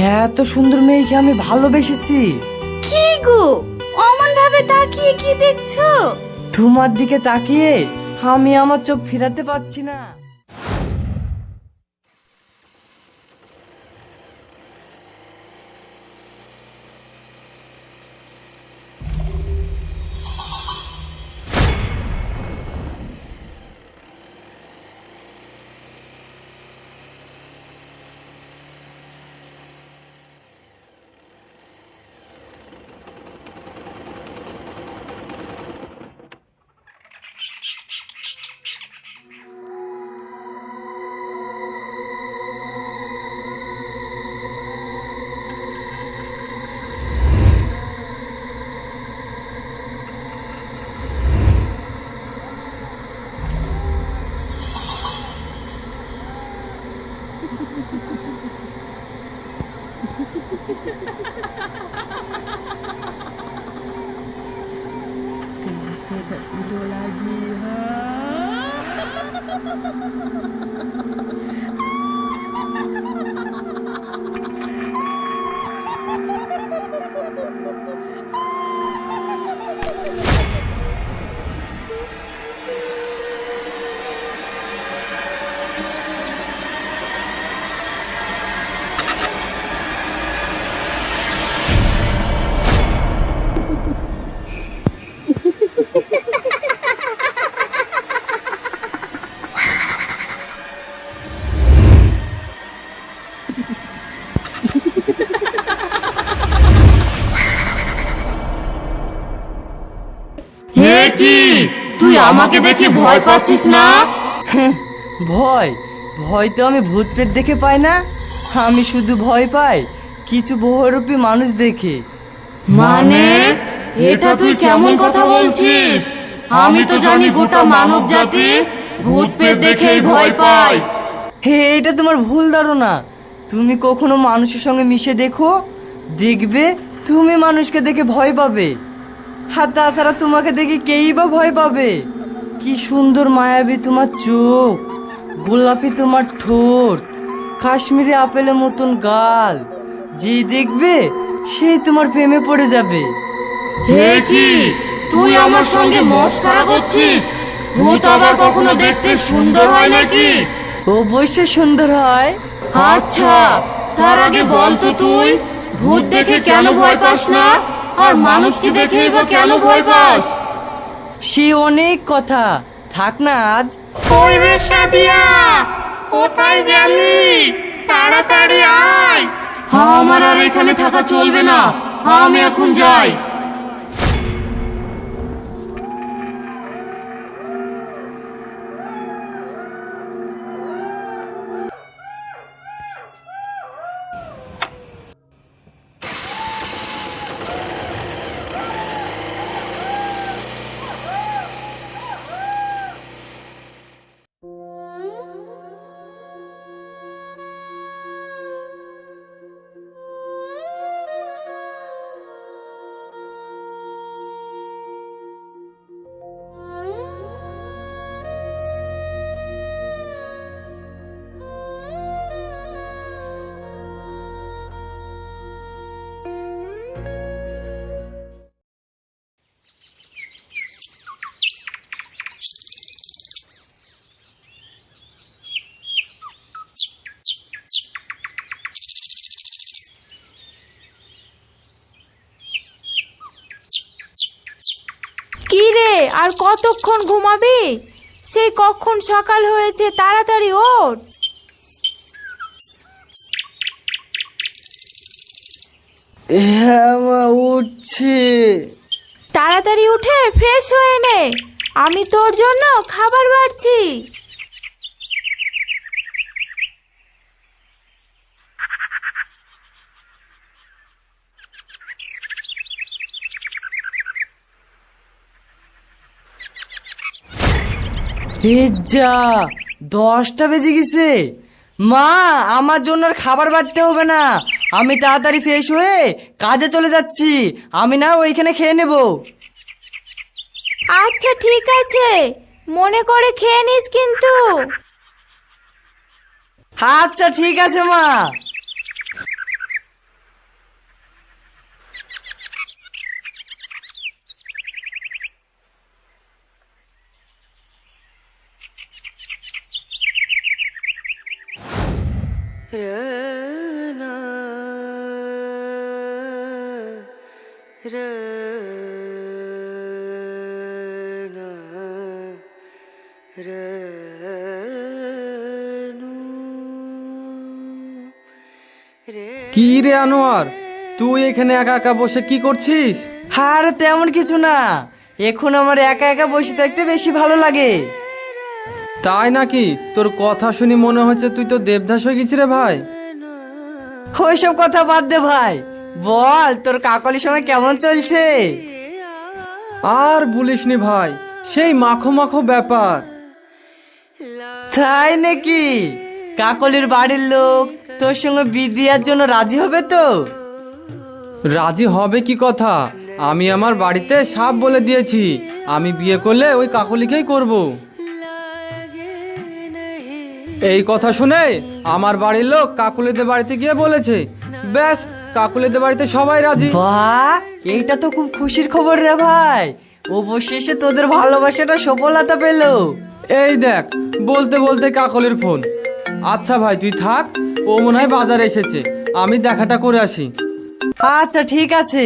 এত সুন্দর মেয়েকে আমি ভালোবেসেছি। কি গো? অমন ভাবে তাকিয়ে কি দেখছ? তোমার দিকে তাকিয়ে আমি আমার চোখ ফিরাতে পারছি না। আমাকে দেখে ভয় পাচ্ছিস না? ভয় ভয় তো আমি ভূত পেট দেখে পাই না। আমি শুধু ভয় পাই কিছু বহুরূপী মানুষ দেখে। মানে? এটা তুই কেমন কথা বলছিস? আমি তো জানি গোটা মানব জাতি ভূত পেট দেখেই ভয় পায়। হে এটা তোমার ভুল ধারণা। তুমি কখনো মানুষের সঙ্গে মিশে দেখো? দেখবে তুমি মানুষকে দেখে ভয় পাবে। হাত তাছাড়া তোমাকে দেখে কেই বা ভয় পাবে? কি সুন্দর মায়াবী তোমার চোখ গোলাপি তোমার ঠোঁট কাশ্মীরি আপেলের মতন গাল। যেই দেখবে সেই তোমার প্রেমে পড়ে যাবে। হে কি? তুই আমার সঙ্গে মস্করা করছিস? ভূত আবার কখনো দেখতে সুন্দর হয় নাকি? অবশ্যই সুন্দর হয়। আচ্ছা তার আগে বল তো তুই। ভূত দেখে কেন ভয় পাস না? আর মানুষকে দেখেই বা কেন ভয় পাস? সে অনেক কথা। থাক না আজ। সাদিয়া কোথায় গেলি? তাড়াতাড়ি আয়। হ্যাঁ আমার আর এখানে থাকা চলবে না। হ্যাঁ আমি এখন যাই। আর কতক্ষণ ঘুমাবি? সেই কখন সকাল হয়েছে তাড়াতাড়ি ওঠ। হ্যাঁ মা উঠছে। তাড়াতাড়ি উঠে ফ্রেশ হয়ে নে। আমি তোর জন্য খাবার বাড়ছি। এ যা দশটা বেজে গেছে। মা আমার জন্য আর খাবার বাড়তে হবে না। আমি তাড়াতাড়ি ফ্রেশ হয়ে কাজে চলে যাচ্ছি। আমি না ওইখানে খেয়ে নেব। আচ্ছা ঠিক আছে। মনে করে খেয়ে নিস কিন্তু। আচ্ছা ঠিক আছে মা। কি রে আনোয়ার? তুই এখানে একা একা বসে কি করছিস? আর তেমন কিছু না। এখন আমার একা একা বসে থাকতে বেশি ভালো লাগে। তাই নাকি? তোর কথা শুনি মনে হচ্ছে তুই তো দেবদাস হয়ে গেছি রে ভাই। ওইসব কথা বাদ দে ভাই। বল তোর কাকলির সঙ্গে কেমন চলছে? আর বলিসনি ভাই সেই মাখো মাখো ব্যাপার। তাই নাকি? কাকলির বাড়ির লোক তোর সঙ্গে বিয়ে দেওয়ার জন্য রাজি হবে তো? রাজি হবে কি কথা? আমি আমার বাড়িতে সাপ বলে দিয়েছি। আমি বিয়ে করলে ওই কাকলিকেই করব। এই কথা শুনে আমার বাড়ির লোক কাকুলিদের বাড়িতে গিয়ে বলেছে ব্যাস কাকুলিদের বাড়িতে সবাই রাজি। বাহ এইটা তো খুব খুশির খবর রে ভাই। অবশেষে তোদের ভালোবাসাটা সফলতা পেল। এই দেখ বলতে বলতে কাকলির ফোন। আচ্ছা ভাই তুই থাক ও মনে হয় বাজারে এসেছে। আমি দেখাটা করে আসি। আচ্ছা ঠিক আছে।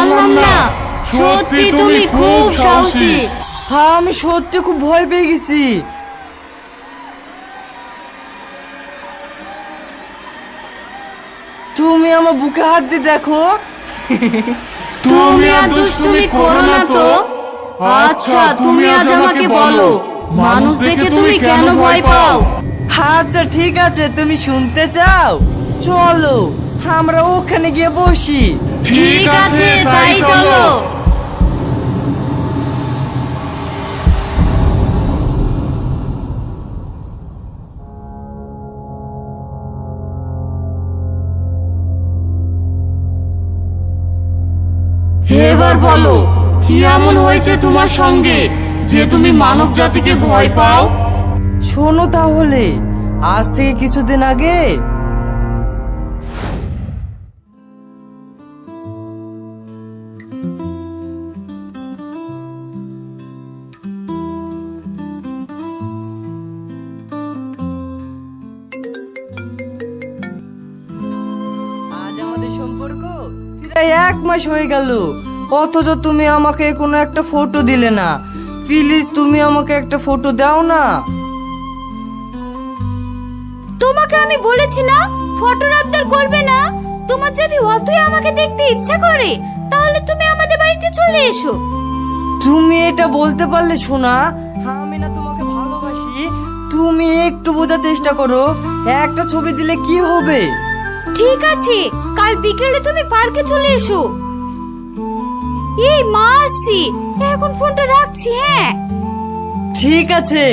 পারলাম না। সত্যি তুমি খুব সাহসী। হ্যাঁ আমি সত্যি খুব ভয় পেয়ে গেছি। তুমি আমার বুকে হাত দিয়ে দেখো। তুমি আর দুষ্টুমি করো না তো। আচ্ছা তুমি আজ আমাকে বলো। মানুষ দেখে তুমি কেন ভয় পাও? আচ্ছা ঠিক আছে তুমি শুনতে চাও? চলো আমরা ওখানে গিয়ে বসি। ঠিক আছে তাই চলো। এবার বলো কি এমন হয়েছে তোমার সঙ্গে যে তুমি মানব জাতিকে ভয় পাও? শোনো তাহলে আজ থেকে কিছুদিন আগে এক মাস হয়ে গেল। অথচ তুমি আমাকে কোনো একটা ফটো দিলে না। প্লিজ তুমি আমাকে একটা ফটো দাও না। তোমাকে আমি বলেছি না ফটোর আবদার করবে না। তোমার যদি অতই আমাকে দেখতে ইচ্ছা করে তাহলে তুমি আমাদের বাড়িতে চলে এসো। তুমি এটা বলতে পারলে শোনা আমি না তোমাকে ভালোবাসি। তুমি একটু বোঝার চেষ্টা করো একটা ছবি দিলে কি হবে? ঠিক আছে, কাল বিকেলে তুমি পার্কে চলে এসো। এই মা আসছি, এখন ফোনটা রাখছি হ্যাঁ। ঠিক আছে।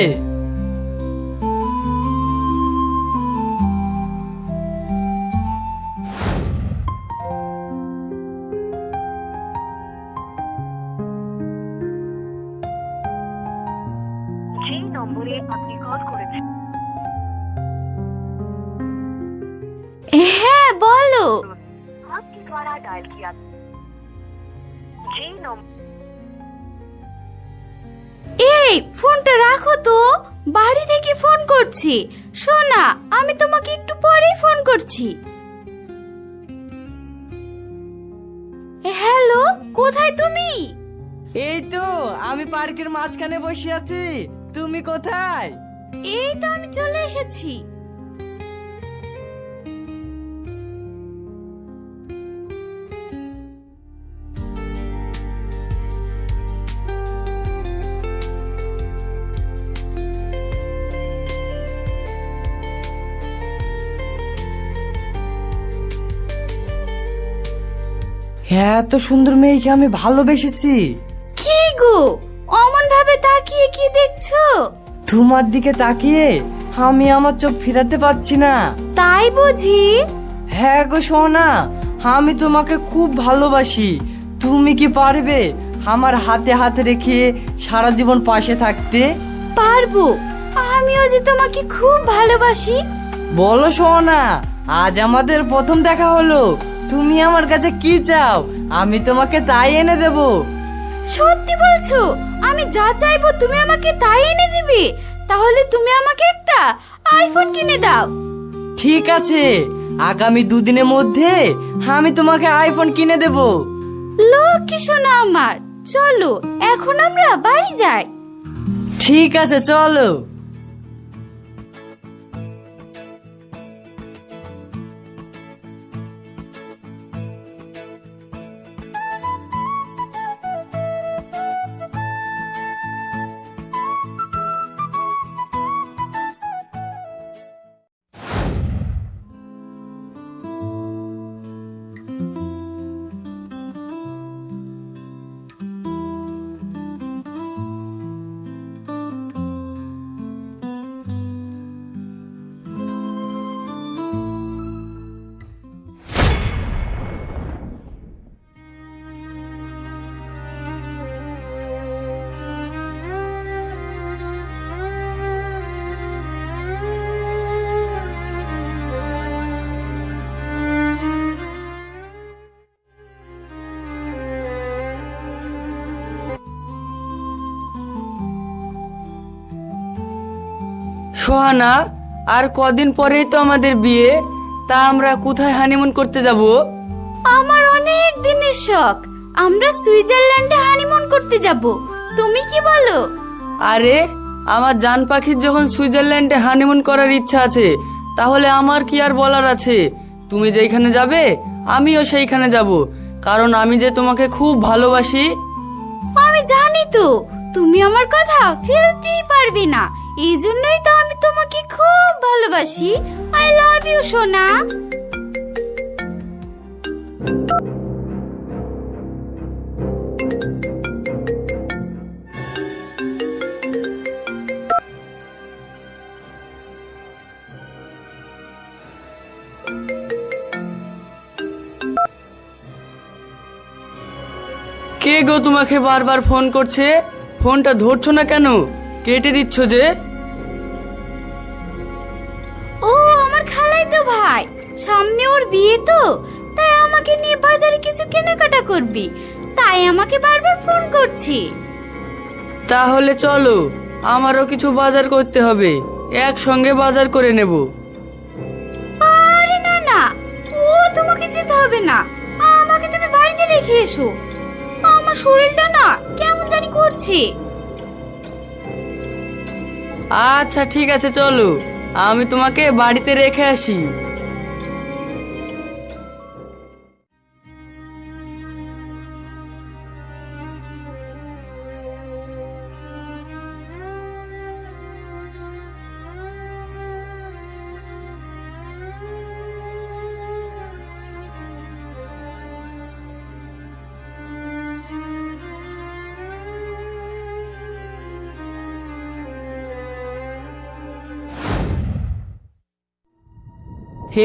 द्वारा डायल किया যেই নম্বর এই ফোনটা রাখো তো বাড়ি থেকে ফোন করছি শোনা আমি তোমাকে একটু পরেই ফোন করছি হ্যালো কোথায় তুমি এই তো আমি পার্কের মাঝখানে বসে আছি তুমি কোথায় এই তো আমি চলে এসেছি এত সুন্দর মেয়েকে আমি ভালোবেসেছি। কি গো? অমন ভাবে তাকিয়ে কি দেখছ? তোমার দিকে তাকিয়ে আমি আমার চোখ ফিরাতে পারছি না। তাই বুঝি? হ্যাঁ গো সোনা আমি তোমাকে খুব ভালোবাসি। তুমি কি পারবে আমার হাতে হাতে রেখে সারা জীবন পাশে থাকতে? পারব। আমিও যে তোমাকে খুব ভালোবাসি। বলো সোনা আজ আমাদের প্রথম দেখা হলো। তুমি আমার কাছে কি চাও? আমি তোমাকে তাই এনে দেব। সত্যি বলছো? আমি যা চাইব তুমি আমাকে তাই এনে দিবে। তাহলে তুমি আমাকে একটা আইফোন কিনে দাও। ঠিক আছে। আগামী দুদিনের মধ্যে আমি তোমাকে আইফোন কিনে দেব। লক্ষ্মী শোনা আমার চলো এখন আমরা বাড়ি যাই। ঠিক আছে চলো। সোহানা আর কদিন পরেই তো আমাদের বিয়ে তা আমরা কোথায় হানিমুন করতে যাব? আমার অনেক দিনের শখ। আমরা সুইজারল্যান্ডে হানিমুন করতে যাব। তুমি কি বলো? আরে আমার জান পাখির যখন সুইজারল্যান্ডে হানিমুন করার ইচ্ছা আছে তাহলে আমার কি আর বলার আছে? তুমি যেখানে যাবে আমিও সেইখানে যাব। কারণ আমি যে তোমাকে খুব ভালোবাসি। আমি জানি তো তুমি আমার কথা ফেলতেই পারবে না। এই জন্যই তো আমি তোমাকে খুব ভালোবাসি। আই লাভ ইউ সোনা। কে গো তোমাকে বারবার ফোন করছে? ফোনটা ধরছো না কেন? কেটে দিচ্ছ যে? তো? তাই আমাকে নিয়ে বাজারে কিছু কেনাকাটা করবি। তাই আমাকে বারবার ফোন করছি। তাহলে চলো আমারও কিছু বাজার করতে হবে। একসঙ্গে বাজার করে নেব। আরে না না ও তোমাকে যেতে হবে না। আমাকে তুমি বাড়িতে রেখে এসো। আমার শরীরটা না কেমন জানি করছে। আচ্ছা ঠিক আছে চলো। আমি তোমাকে বাড়িতে রেখে আসি।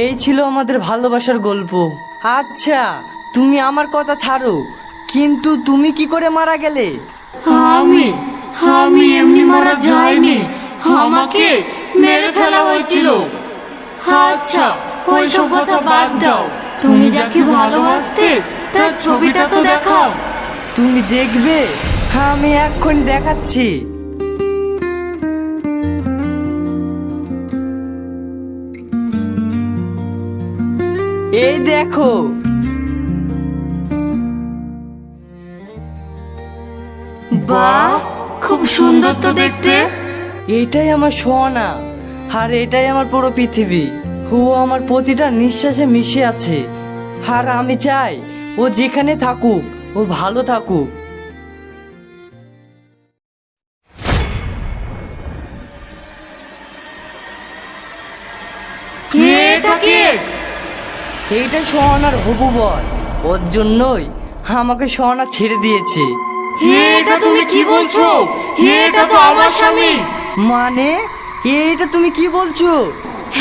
এই ছিল আমাদের ভালোবাসার গল্প। আচ্ছা তুমি আমার কথা ছাড়ো কিন্তু তুমি কি করে মারা গেলে? আমি আমি এমনি মারা যাইনি আমাকে মেরে ফেলা হয়েছিল। আচ্ছা ওইসব কথা বাদ দাও। তুমি যাকে ভালোবাসতে তার ছবিটা তো দেখাও। তুমি দেখবে? আমি এক্ষুনি দেখাচ্ছি। এই দেখো। বাহ খুব সুন্দর তো দেখতে। এটাই আমার সোনা আর এটাই আমার পুরো পৃথিবী। ও আমার প্রতিটা নিঃশ্বাসে মিশে আছে। আর আমি চাই ও যেখানে থাকুক ও ভালো থাকুক। এইটা সোহানার হবু বল। ওর জন্যই আমাকে সোহানা ছেড়ে দিয়েছে। এটা তুমি কি বলছো? এটা তো আমার স্বামী। মানে? তুমি কি বলছো?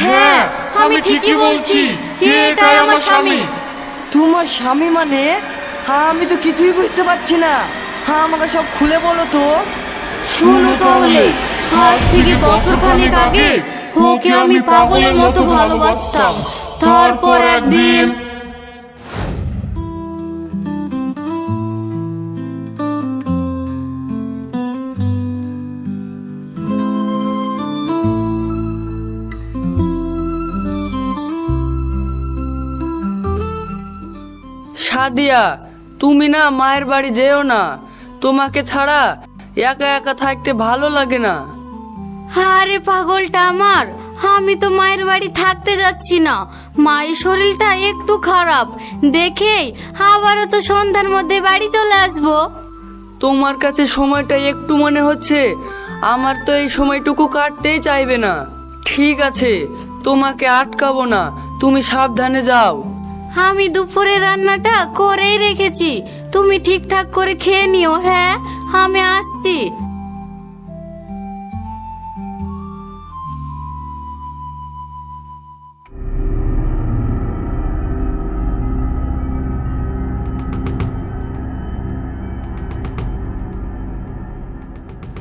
হ্যাঁ আমি ঠিকই বলছি। এটাই আমার স্বামী। তোমার স্বামী মানে? আমি তো কিছুই বুঝতে পারছি না। হ্যাঁ আমাকে সব খুলে বলো তো। শুনো তাহলে আজ থেকে বছর খানেক আগে ওকে আমি পাগলের মতো ভালোবাসতাম। তারপর একদিন। সাদিয়া তুমি না মায়ের বাড়ি যেও না। তোমাকে ছাড়া একা একা থাকতে ভালো লাগে না। আরে পাগলটা আমার। আমি তো মায়ের বাড়ি থাকতে যাচ্ছি না। মায়ের শরীরটা একটু খারাপ। দেখেই আবারও তো সন্ধ্যার মধ্যে বাড়ি চলে আসব। তোমার কাছে সময়টা একটু মনে হচ্ছে। আমার তো এই সময়টুকু কাটতেই চাইবে না। ঠিক আছে তোমাকে আটকাবো না। তুমি সাবধানে যাও। আমি দুপুরে রান্নাটা করেই রেখেছি। তুমি ঠিকঠাক করে খেয়ে নিও হ্যাঁ? আমি আসছি।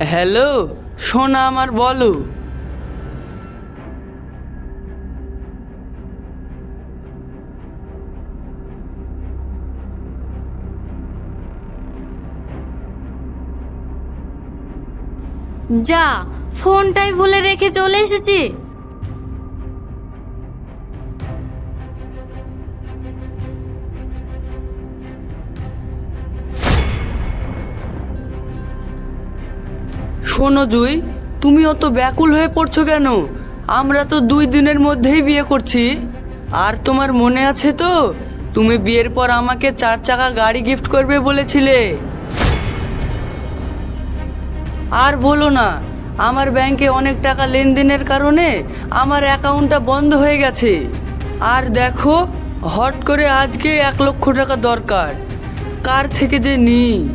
হ্যালো সোনা আমার বলো। যা ফোনটাই ভুলে রেখে চলে এসেছি। শোনো জুই, তুমি অত ব্যাকুল হয়ে পড়ছো কেন? আমরা তো দুই দিনের মধ্যেই বিয়ে করছি। আর তোমার মনে আছে তো? তুমি বিয়ের পর আমাকে চার চাকা গাড়ি গিফট করবে বলেছিলে। আর বলো না, আমার ব্যাংকে অনেক টাকা লেনদেনের কারণে আমার অ্যাকাউন্টটা বন্ধ হয়ে গেছে। আর দেখো, হট করে আজকে এক লক্ষ টাকা দরকার। কার থেকে যে নিই?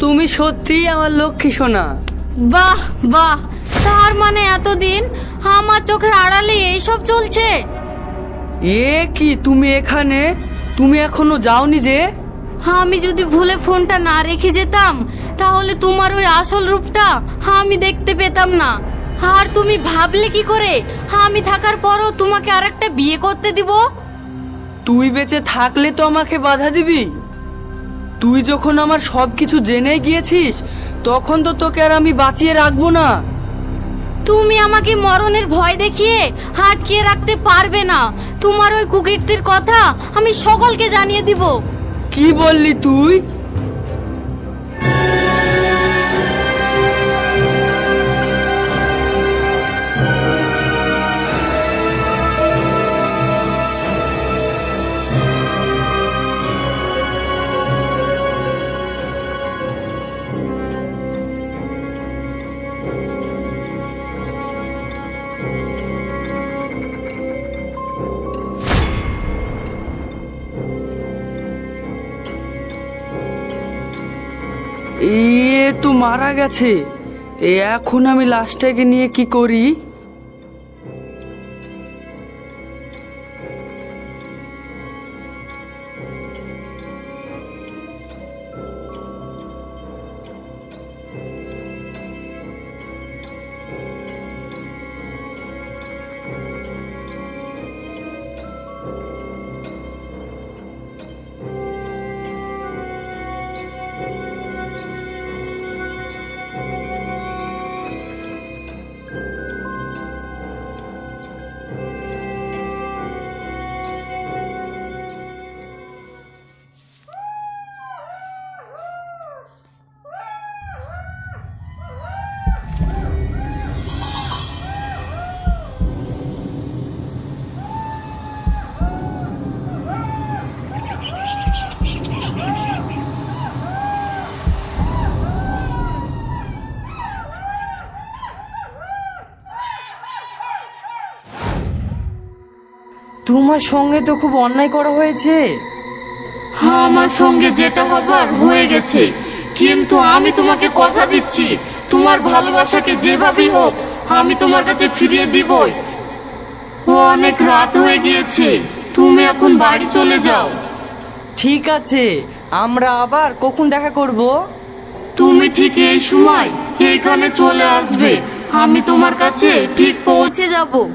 তুমি সত্যিই আমার লক্ষ্মী সোনা। বাহ বাহ। তার মানে এতদিন আমার চোখের আড়ালে এইসব চলছে? এ কি তুমি এখানে? তুমি এখনও যাওনি যে? আমি যদি ভুলে ফোনটা না রেখে যেতাম তাহলে তোমার ওই আসল রূপটা আমি দেখতে পেতাম না। আর তুমি ভাবলে কি করে? আমি থাকার পরও তোমাকে আরেকটা বিয়ে করতে দিব? তুই বেঁচে থাকলে তো আমাকে বাধা দিবি? তুই যখন আমার সব কিছু জেনে গিয়েছিস তখন তো তোকে আর আমি বাঁচিয়ে রাখব না। তুমি আমাকে মরণের ভয় দেখিয়ে হাটকিয়ে রাখতে পারবে না। তোমার ওই কুকীর্তির কথা আমি সকলকে জানিয়ে দিব। কি বললি তুই? মারা গেছে। এখন আমি লাশটাকে নিয়ে কি করি? তোমার সঙ্গে তো খুব অন্যায় করা হয়েছে। আমার সঙ্গে যেটা হবার হয়ে গেছে। কিন্তু আমি তোমাকে কথা দিচ্ছি। তোমার ভালোবাসাকে যেভাবেই হোক আমি তোমার কাছে ফিরিয়ে দিবই। অনেক রাত হয়ে গিয়েছে। তুমি এখন বাড়ি চলে যাও। ঠিক আছে আমরা আবার কখন দেখা করব? তুমি ঠিক এই সময় এইখানে চলে আসবে। আমি তোমার কাছে ঠিক পৌঁছে যাব।